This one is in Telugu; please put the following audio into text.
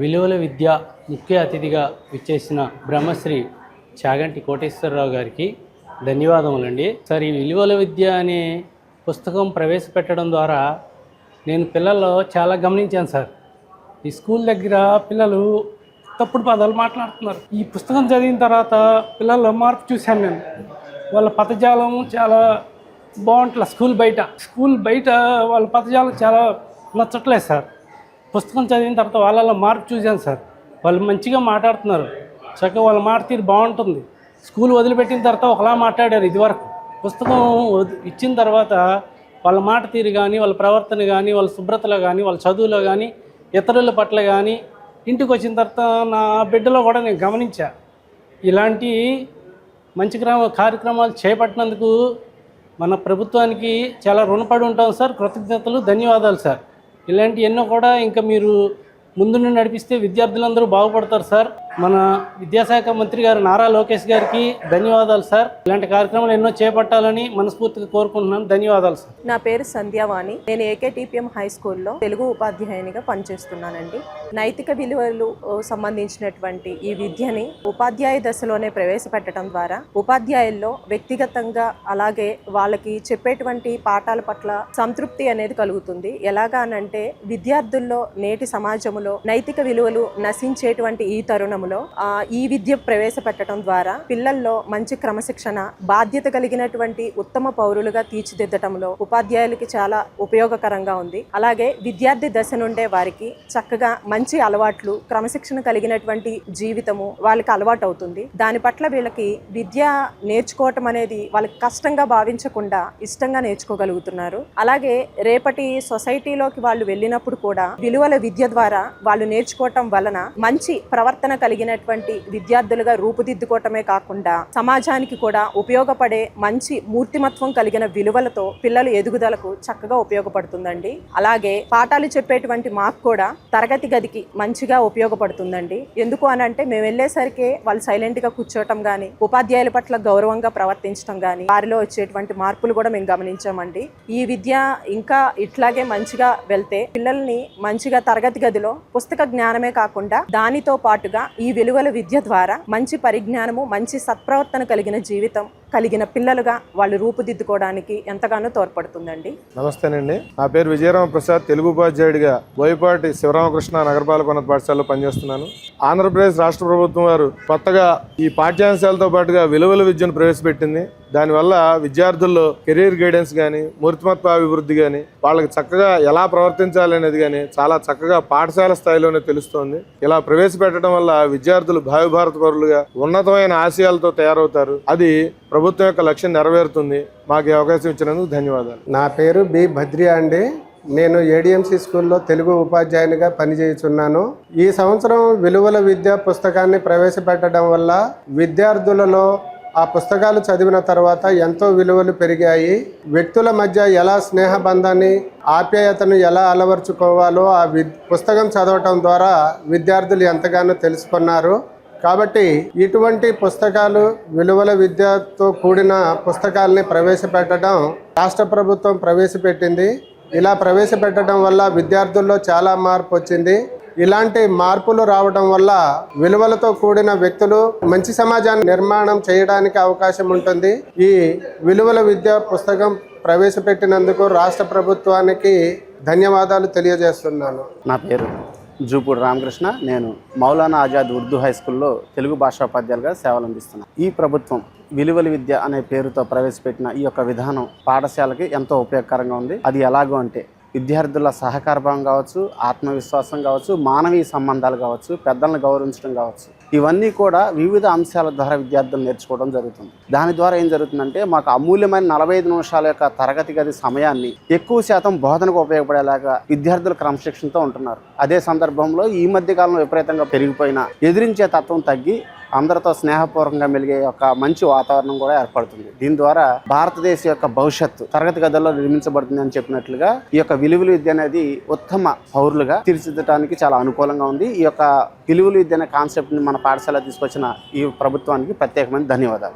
విలువల విద్య ముఖ్య అతిథిగా విచ్చేసిన బ్రహ్మశ్రీ చాగంటి కోటేశ్వరరావు గారికి ధన్యవాదములండి. సార్ ఈ విలువల విద్య అనే పుస్తకం ప్రవేశపెట్టడం ద్వారా నేను పిల్లల్లో చాలా గమనించాను సార్. ఈ స్కూల్ దగ్గర పిల్లలు తప్పుడు పదాలు మాట్లాడుతున్నారు. ఈ పుస్తకం చదివిన తర్వాత పిల్లల్లో మార్పు చూశాను నేను. వాళ్ళ పదజాలం చాలా బాగుంటుంది స్కూల్ బయట. స్కూల్ బయట వాళ్ళ పదజాలం చాలా నచ్చట్లేదు సార్. పుస్తకం చదివిన తర్వాత వాళ్ళలో మార్పు చూశాను సార్. వాళ్ళు మంచిగా మాట్లాడుతున్నారు. చక్కగా వాళ్ళ మాట తీరు బాగుంటుంది. స్కూల్ వదిలిపెట్టిన తర్వాత ఒకలా మాట్లాడారు ఇదివరకు. పుస్తకం ఇచ్చిన తర్వాత వాళ్ళ మాట తీరు కానీ వాళ్ళ ప్రవర్తన కానీ వాళ్ళ శుభ్రతలో కానీ వాళ్ళ చదువులో కానీ ఇతరుల పట్ల కానీ ఇంటికి వచ్చిన తర్వాత నా బిడ్డలో కూడా నేను గమనించా. ఇలాంటి మంచి క్రమ కార్యక్రమాలు చేపట్టినందుకు మన ప్రభుత్వానికి చాలా రుణపడి ఉంటాం సార్. కృతజ్ఞతలు ధన్యవాదాలు సార్. ఇలాంటి ఎన్నో కూడా ఇంకా మీరు ముందు నడిపిస్తే విద్యార్థులందరూ బాగుపడతారు సార్. మన విద్యాశాఖ మంత్రి గారు నారా లోకేష్ గారికి ధన్యవాదాలు సార్. ఇలాంటి కార్యక్రమాలు ఎన్నో చేపట్టాలని మనస్ఫూర్తిగా కోరుకుంటున్నాను. ధన్యవాదాలు సార్. నా పేరు సంధ్యావాణి. నేను ఏకేటీపీఎం హై స్కూల్లో తెలుగు ఉపాధ్యాయునిగా పనిచేస్తున్నానండి. నైతిక విలువలు సంబంధించినటువంటి ఈ విద్యని ఉపాధ్యాయ దశలోనే ప్రవేశపెట్టడం ద్వారా ఉపాధ్యాయుల్లో వ్యక్తిగతంగా అలాగే వాళ్ళకి చెప్పేటువంటి పాఠాల పట్ల సంతృప్తి అనేది కలుగుతుంది. ఎలాగానంటే విద్యార్థుల్లో నేటి సమాజంలో నైతిక విలువలు నశించేటువంటి ఈ తరుణం ఆ, ఈ విద్య ప్రవేశపెట్టడం ద్వారా పిల్లల్లో మంచి క్రమశిక్షణ బాధ్యత కలిగినటువంటి ఉత్తమ పౌరులుగా తీర్చిదిద్దటంలో ఉపాధ్యాయులకి చాలా ఉపయోగకరంగా ఉంది. అలాగే విద్యార్థి దశ నుండే వారికి చక్కగా మంచి అలవాట్లు క్రమశిక్షణ కలిగినటువంటి జీవితము వాళ్ళకి అలవాటు అవుతుంది దాని పట్ల వీళ్ళకి విద్య నేర్చుకోవటం అనేది వాళ్ళకి కష్టంగా భావించకుండా ఇష్టంగా నేర్చుకోగలుగుతున్నారు. అలాగే రేపటి సొసైటీలోకి వాళ్ళు వెళ్ళినప్పుడు కూడా విలువల విద్య ద్వారా వాళ్ళు నేర్చుకోవటం వలన మంచి ప్రవర్తన కలిగి కలిగినటువంటి విద్యార్థులుగా రూపుదిద్దుకోవటమే కాకుండా సమాజానికి కూడా ఉపయోగపడే మంచి మూర్తిమత్వం కలిగిన విలువలతో పిల్లలు ఎదుగుదలకు చక్కగా ఉపయోగపడుతుందండి. అలాగే పాఠాలు చెప్పేటువంటి మాకు కూడా తరగతి గదికి మంచిగా ఉపయోగపడుతుందండి. ఎందుకు అని అంటే మేము వెళ్ళేసరికి వాళ్ళు సైలెంట్గా కూర్చోవటం కానీ ఉపాధ్యాయుల పట్ల గౌరవంగా ప్రవర్తించడం కానీ వారిలో వచ్చేటువంటి మార్పులు కూడా మేము గమనించామండి. ఈ విద్య ఇంకా ఇట్లాగే మంచిగా వెళ్తే పిల్లల్ని మంచిగా తరగతి గదిలో పుస్తక జ్ఞానమే కాకుండా దానితో పాటుగా ఈ విలువల విద్య ద్వారా మంచి పరిజ్ఞానము మంచి సత్ప్రవర్తన కలిగిన జీవితం కలిగిన పిల్లలుగా వాళ్ళు రూపుదిద్దుకోవడానికి ఎంతగానో తోడ్పడుతుందండి. నమస్తేనండి. నా పేరు విజయరామ ప్రసాద్ తెలుగు ఉపాధ్యాయుడిగా బోయపాటి శివరామకృష్ణ నగరపాలక ఉన్నత పాఠశాలలో పనిచేస్తున్నాను. ఆంధ్రప్రదేశ్ రాష్ట్ర ప్రభుత్వం వారు కొత్తగా ఈ పాఠ్యాంశాలతో పాటుగా విలువల విద్యను ప్రవేశపెట్టింది. దానివల్ల విద్యార్థుల్లో కెరీర్ గైడెన్స్ కానీ మూర్తిమత్వ అభివృద్ధి కానీ వాళ్ళకి చక్కగా ఎలా ప్రవర్తించాలి అనేది కానీ చాలా చక్కగా పాఠశాల స్థాయిలోనే తెలుస్తోంది. ఇలా ప్రవేశపెట్టడం వల్ల విద్యార్థులు భావి భారత పౌరులుగా ఉన్నతమైన ఆశయాలతో తయారవుతారు. అది ప్రభుత్వం యొక్క లక్ష్యం నెరవేరుతుంది. మాకు ఈ అవకాశం ఇచ్చినందుకు ధన్యవాదాలు. నా పేరు బి భద్రియా అండి. నేను ఏడిఎంసి స్కూల్లో తెలుగు ఉపాధ్యాయునిగా పనిచేయుచున్నాను. ఈ సంవత్సరం విలువల విద్య పుస్తకాన్ని ప్రవేశపెట్టడం వల్ల విద్యార్థులలో ఆ పుస్తకాలు చదివిన తర్వాత ఎంతో విలువలు పెరిగాయి. వ్యక్తుల మధ్య ఎలా స్నేహబంధాన్ని ఆప్యాయతను ఎలా అలవర్చుకోవాలో ఆ వి పుస్తకం చదవటం ద్వారా విద్యార్థులు ఎంతగానో తెలుసుకున్నారు. కాబట్టి ఇటువంటి పుస్తకాలు విలువల విద్యతో కూడిన పుస్తకాలని ప్రవేశపెట్టడం రాష్ట్ర ప్రభుత్వం ప్రవేశపెట్టింది. ఇలా ప్రవేశపెట్టడం వల్ల విద్యార్థుల్లో చాలా మార్పు వచ్చింది. ఇలాంటి మార్పులు రావడం వల్ల విలువలతో కూడిన వ్యక్తులు మంచి సమాజాన్ని నిర్మాణం చేయడానికి అవకాశం ఉంటుంది. ఈ విలువల విద్య పుస్తకం ప్రవేశపెట్టినందుకు రాష్ట్ర ప్రభుత్వానికి ధన్యవాదాలు తెలియజేస్తున్నాను. నా పేరు జూపూడి రామకృష్ణ. నేను మౌలానా ఆజాద్ ఉర్దూ హై స్కూల్లో తెలుగు భాషోపాధ్యాయులుగా సేవలు అందిస్తున్నాను ఈ ప్రభుత్వం విలువల విద్య అనే పేరుతో ప్రవేశపెట్టిన ఈ యొక్క విధానం పాఠశాలకి ఎంతో ఉపయోగకరంగా ఉంది. అది ఎలాగో అంటే విద్యార్థుల సహకారభావం కావచ్చు ఆత్మవిశ్వాసం కావచ్చు మానవీయ సంబంధాలు కావచ్చు పెద్దలను గౌరవించడం కావచ్చు. ఇవన్నీ కూడా వివిధ అంశాల ద్వారా విద్యార్థులు నేర్చుకోవడం జరుగుతుంది. దాని ద్వారా ఏం జరుగుతుందంటే మాకు అమూల్యమైన నలభై ఐదు నిమిషాల యొక్క తరగతి గది సమయాన్ని ఎక్కువ శాతం బోధనకు ఉపయోగపడేలాగా విద్యార్థులు క్రమశిక్షణతో ఉంటున్నారు. అదే సందర్భంలో ఈ మధ్య కాలంలో విపరీతంగా పెరిగిపోయిన ఎదిరించే తత్వం తగ్గి అందరితో స్నేహపూర్వకంగా మెలిగే ఒక మంచి వాతావరణం కూడా ఏర్పడుతుంది. దీని ద్వారా భారతదేశం యొక్క భవిష్యత్తు తరగతి గదుల్లో నిర్మించబడుతుంది అని చెప్పినట్లుగా ఈ యొక్క విలువల విద్య అనేది ఉత్తమ పౌరులుగా తీర్చిదిద్దడానికి చాలా అనుకూలంగా ఉంది. ఈ యొక్క విలువల విద్య అనే కాన్సెప్ట్ని మన పాఠశాల తీసుకొచ్చిన ఈ ప్రభుత్వానికి ప్రత్యేకమైన ధన్యవాదాలు.